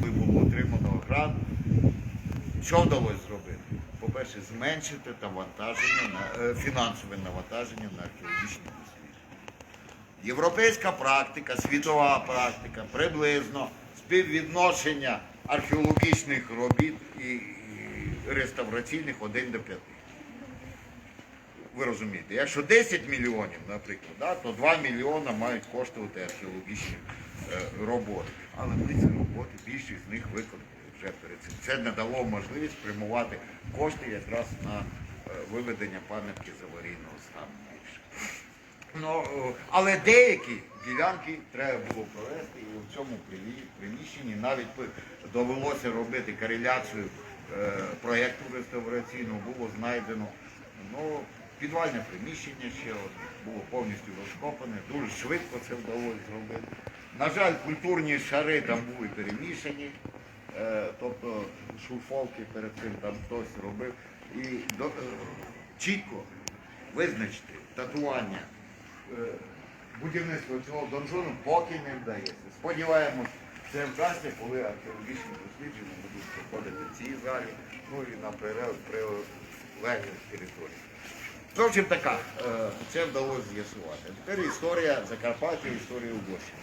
коли було отримано грант, що вдалося зробити? По-перше, зменшити навантаження на е, фінансове навантаження на археологічні дослідження. Європейська практика, світова практика, приблизно співвідношення археологічних робіт і реставраційних 1 до 5. Ви розумієте, якщо 10 мільйонів, наприклад, да, то 2 мільйона мають коштувати археологічні роботи. Але ми ці роботи, більшість з них виконали вже перед цим. Це не дало можливість спрямувати кошти якраз на е, виведення пам'ятки з аварійного стану більше. Ну, е, але деякі ділянки треба було провести, і в цьому приміщенні навіть довелося робити кореляцію е, проєкту реставраційного, було знайдено ну, підвальне приміщення ще було повністю розкопане, дуже швидко це вдалося зробити. На жаль, культурні шари там були перемішані, е, тобто шурфовки перед цим там хтось робив. І до, е, чітко визначити татування е, будівництво цього донжону поки не вдається. Сподіваємось, це вдасться, коли археологічні дослідження будуть проходити в цій залі, ну і на прилег- прилеглих територіях. Зовсім така, це вдалося з'ясувати. Тепер історія Закарпаття, історія Угорщини.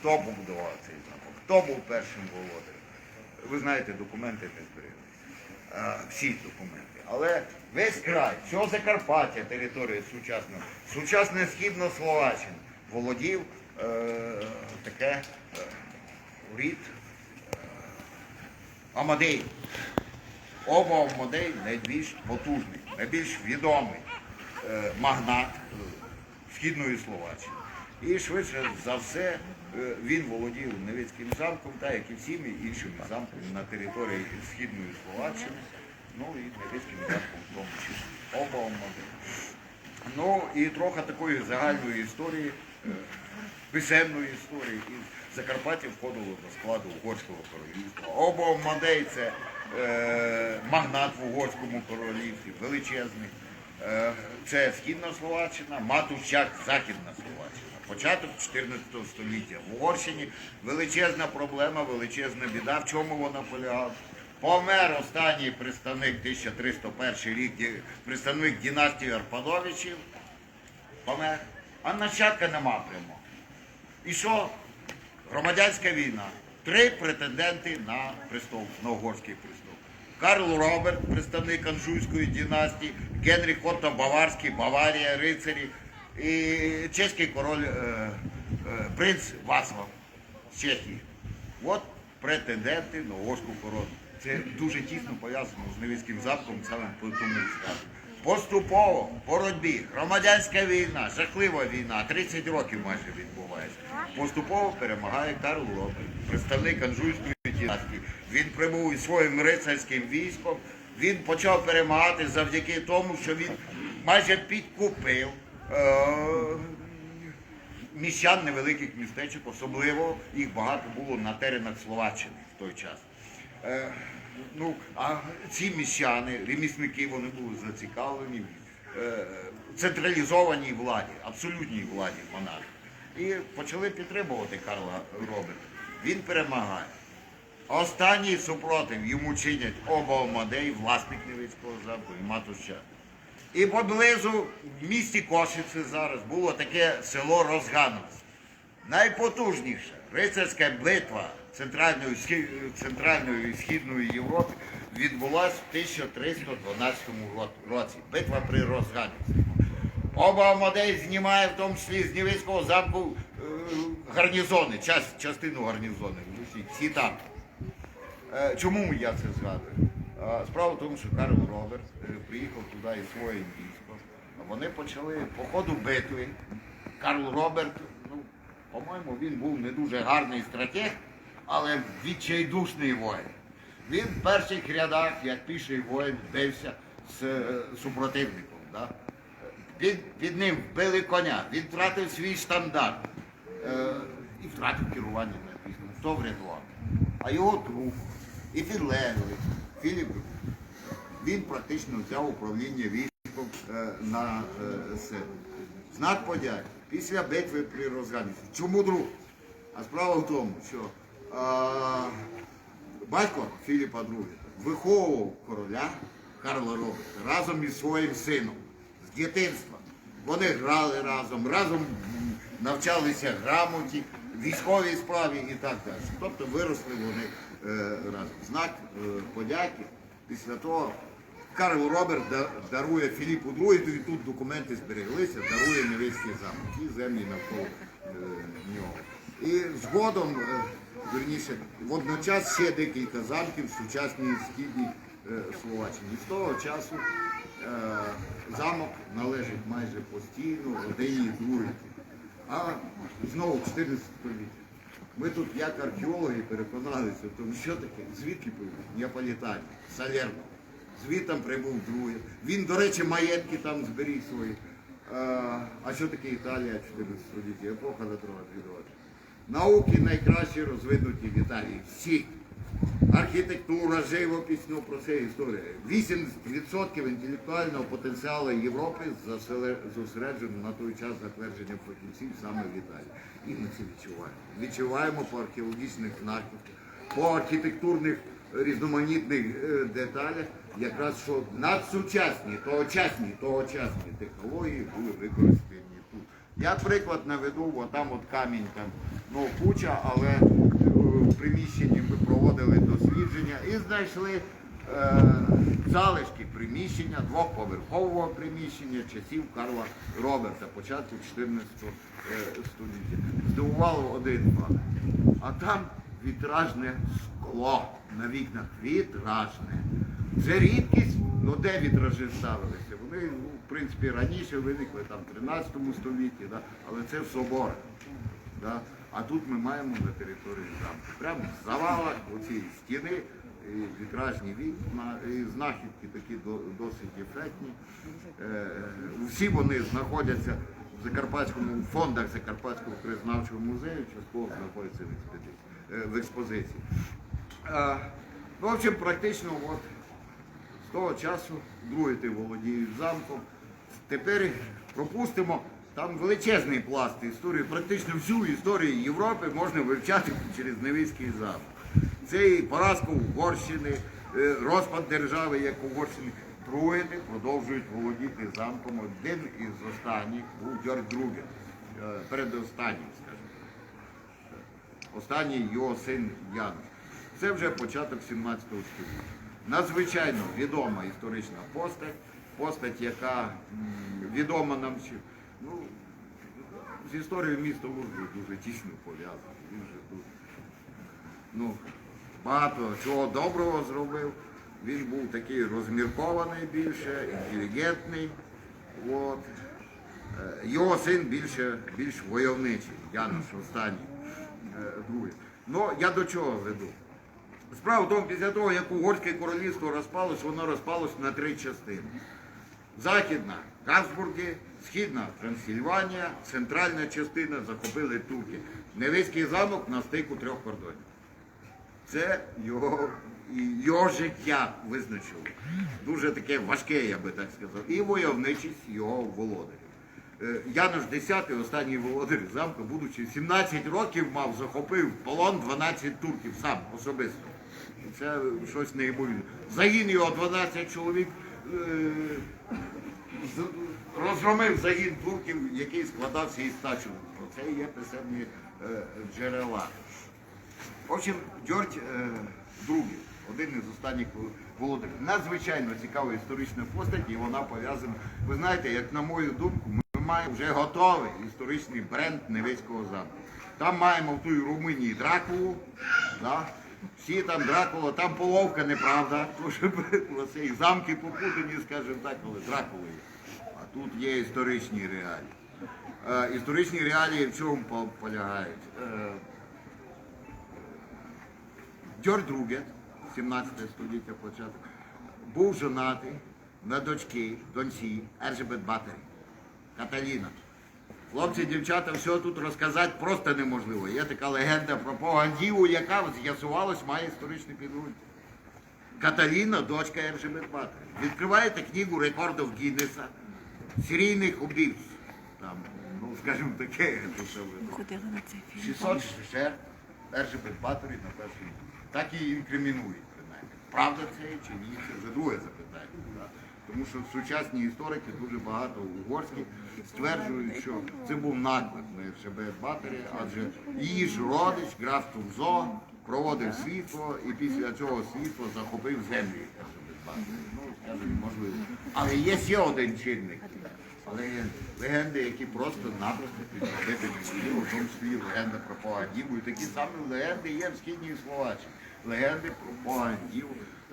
Хто побудував цей замок? Хто був першим володарем? Ви знаєте, документи не збереглися. Е, Всі документи. Але весь край, все Закарпаття, територія сучасна, сучасна східна Словаччина володів е, таке е, рід е, Амадей. Оба Амадей найбільш потужний, найбільш відомий е, магнат е, Східної Словаччини. І швидше за все е, він володів Невицьким замком, так як і всіми іншими замками на території Східної Словаччини, ну і Невицьким замком в тому числі. Оба. Ну і трохи такої загальної історії, е, писемної історії. І Закарпаття входило до складу Угорського королівства. Оба Мадей це е, магнат в Угорському королівстві, величезний. Е, це Східна Словаччина, Матущак, Західна Словаччина. Початок 14 століття. В Угорщині величезна проблема, величезна біда. В чому вона полягала? Помер останній представник 1301 рік, представник династії Арпадовичів. Помер. А нащадка нема прямо. І що? Громадянська війна. Три претенденти на престол, на угорський престол. Карл Роберт, представник Анжуйської династії, Генріх Отто Баварський, Баварія, рицарі, і чеський король е, е, принц Вацлав з Чехії. От претенденти на угорську корону. Це дуже тісно пов'язано з Невицьким замком, саме по тому скажу. Поступово в боротьбі, громадянська війна, жахлива війна, 30 років майже відбувається. Поступово перемагає Карл Роберт, представник Анжуйської династії. Він прибув із своїм рицарським військом. Він почав перемагати завдяки тому, що він майже підкупив е, міщан невеликих містечок, особливо їх багато було на теренах Словаччини в той час. Е, ну, а ці міщани, ремісники, вони були зацікавлені в е, централізованій владі, абсолютній владі монарха. І почали підтримувати Карла Роберта. Він перемагає. Останній супротив йому чинять оба Омадей, власник Невицького замку і Матуща. І поблизу в місті Кошице зараз було таке село Розгановське. Найпотужніша рицарська битва Центральної, Центральної і Східної Європи відбулася в 1312 році. Битва при Розганівську. Оба Амадей знімає в тому числі з Нівецького замку е, гарнізони, частину гарнізони. Всі там. Е, Чому я це згадую? Е, Справа в тому, що Карл Роберт е, приїхав туди із своїм військом. Вони почали по ходу битви. Карл Роберт, ну, по-моєму, він був не дуже гарний стратег, але відчайдушний воїн. Він в перших рядах, як піший воїн, бився з супротивником. Да? Під, під ним вбили коня, він втратив свій штандарт е, і втратив керування над військом. Хто врятував? А його друг і підлеглий Філіп, він практично взяв управління військом е, на себе. Знак подяки. Після битви при Розгані. Чому друг? А справа в тому, що е, батько Філіпа II виховував короля Карла Роберта разом із своїм сином з дитинства. Вони грали разом, разом навчалися грамоті, військовій справі і так далі. Тобто виросли вони е, разом. Знак е, подяки після того. Карл Роберт дарує Філіпу II, і тут документи збереглися, дарує Невельський замок, ті землі навколо е, нього. І згодом, верніше, водночас ще декілька замків в сучасній східній Словаччині. З того часу замок належить майже постійно родині другій. А знову 14 століття. Ми тут як археологи переконалися, в тому, що таке, звідки прибув Неаполітані, Салерно. Звідтам прибув другий. Він, до речі, маєтки там зберіг свої. А, що таке Італія 14 століття? Епоха на друга відродження. Науки найкраще розвинуті в Італії. Всі. Архітектура, живопись, ну про це історія. 80% інтелектуального потенціалу Європи зосереджено на той час затвердження фахівців саме в Італії. І ми це відчуваємо. Відчуваємо по археологічних знахідках, по архітектурних різноманітних е, деталях, якраз що надсучасні, тогочасні, тогочасні технології були використані тут. Я приклад наведу, бо там от камінь там, ну куча, але е, в приміщенні ми проводили дослідження і знайшли е, залишки приміщення, двохповерхового приміщення часів Карла Роберта, початку 14 е, століття. Здивувало один факт. А там вітражне скло на вікнах. Вітражне. Це рідкість, ну де вітражі ставилися? Вони, ну, в принципі, раніше виникли там в 13 столітті, да? але це в соборах. Да? А тут ми маємо на території замку. Прямо в завалах оці стіни, вітражні вікна, і знахідки такі досить ефектні. Е, Всі вони знаходяться в Закарпатському фондах Закарпатського краєзнавчого музею, частково знаходяться в е, експозиції. Е, Ну, в общем, практично от, з того часу другий ти володієш замком. Тепер пропустимо там величезний пласт історії. Практично всю історію Європи можна вивчати через Невицький замок. Це і поразка Угорщини, е, розпад держави як Угорщини. Друїди продовжують володіти замком. Один із останніх був Георг Друге, передостанній, скажімо. Останній його син Януш. Це вже початок 17 століття. Надзвичайно відома історична постать, постать, яка відома нам. Ну, з історією міста Ужгород дуже тісно пов'язана. Він же дуже ну, багато чого доброго зробив. Він був такий розміркований більше, інтелігентний. От. Е, Його син більше, більш войовничий, Януш останній, е, другий. Ну, я до чого веду? Справа в тому, після того, як Угорське королівство розпалось, воно розпалось на три частини. Західна Габсбурги, Східна Трансильванія, центральна частина захопили турки. Невицький замок на стику трьох кордонів. Це його, його життя визначило. Дуже таке важке, я би так сказав. І войовничість його володарів. Е, Януш X, останній володар замку, будучи 17 років мав, захопив в полон 12 турків сам особисто. Це щось неймовірне. Загін його 12 чоловік е, розгромив загін турків, який складався із 100 чоловік. Про це є писемні е, джерела. В общем, Джордж е, один із останніх володарів. Надзвичайно цікава історична постать, і вона пов'язана. Ви знаєте, як на мою думку, ми маємо вже готовий історичний бренд Невицького замку. Там маємо в тій Румунії Дракулу, да? всі там Дракула, там половка неправда, тому що і замки попутані, скажімо так, але Дракула є. А тут є історичні реалії. Е, історичні реалії в чому полягають? Джордж Друге, 17 століття початок, був женатий на дочки, доньці Ержебет Батері, Каталіна. Хлопці, дівчата, все тут розказати просто неможливо. Є така легенда про Погандіву, яка з'ясувалось, має історичний підґрунт. Каталіна, дочка Ержебет Батері. Відкриваєте книгу рекордів Гіннеса, серійних убивць. Там, ну, скажімо таке, це все видно. Ходила на цей фільм. 600 жертв Ержебет Баторі на першому. Так і інкримінують принаймні. Правда це чи ні, це вже друге запитання. Тому що сучасні історики дуже багато угорські стверджують, що це був наклик на ФСБ Батері, адже її ж родич, граф Тувзо, проводив світло і після цього світла захопив землі Ну, можливо. Але є ще один чинник. Але легенди, які просто-напросто підробити не в тому числі легенда про Погандіву. І такі самі легенди є в Східній Словаччині. Легенди про Погандів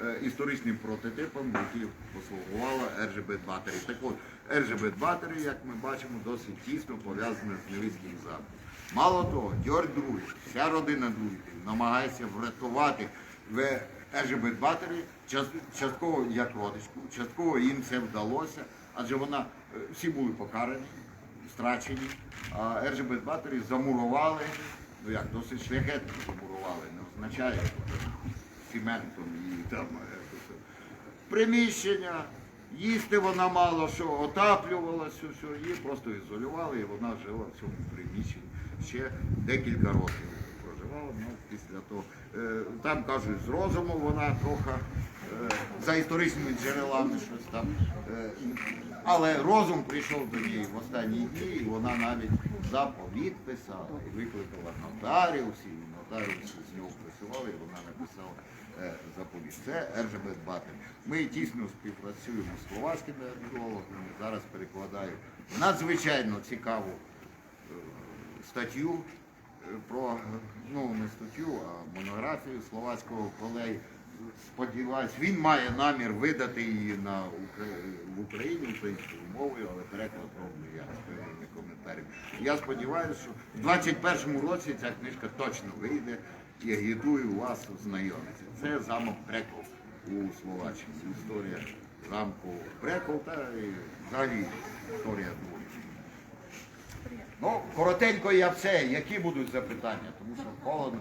е, історичним прототипом, який послугувала РЖБ Батері. Так от, РЖБ Батері, як ми бачимо, досить тісно пов'язана з Невицьким замком. Мало того, Георг II, вся родина Друїдів намагається врятувати в РЖБ Батері част- частково як родичку, частково їм це вдалося, адже вона е, всі були покарані, страчені, а РЖБ Батері замурували, ну як досить шляхетно замурували, не означає цементом і там е, приміщення. Їсти вона мало що отаплювалася, все, її просто ізолювали, і вона жила в цьому приміщенні ще декілька років проживала. Ну, після того. Е, Там кажуть, з розуму вона трохи е, за історичними джерелами щось там. е, Але розум прийшов до неї в останні дні, і вона навіть заповіт писала і викликала нотаріусів, і нотаріуси з нього працювали, і вона написала заповіт. Це РЖБ Батер. Ми тісно співпрацюємо з словацькими археологами. Зараз перекладаю надзвичайно цікаву статтю про, ну не статтю, а монографію словацького колеги. Сподіваюсь, він має намір видати її на в Україні українською мовою, але переклад роблю я з певними. Я сподіваюся, що в 21-му році ця книжка точно вийде і агітую вас знайомитися. Це замок Прекол у Словаччині. Історія замку Прекол та і взагалі історія. Ну, коротенько я все. Які будуть запитання? Тому що холодно.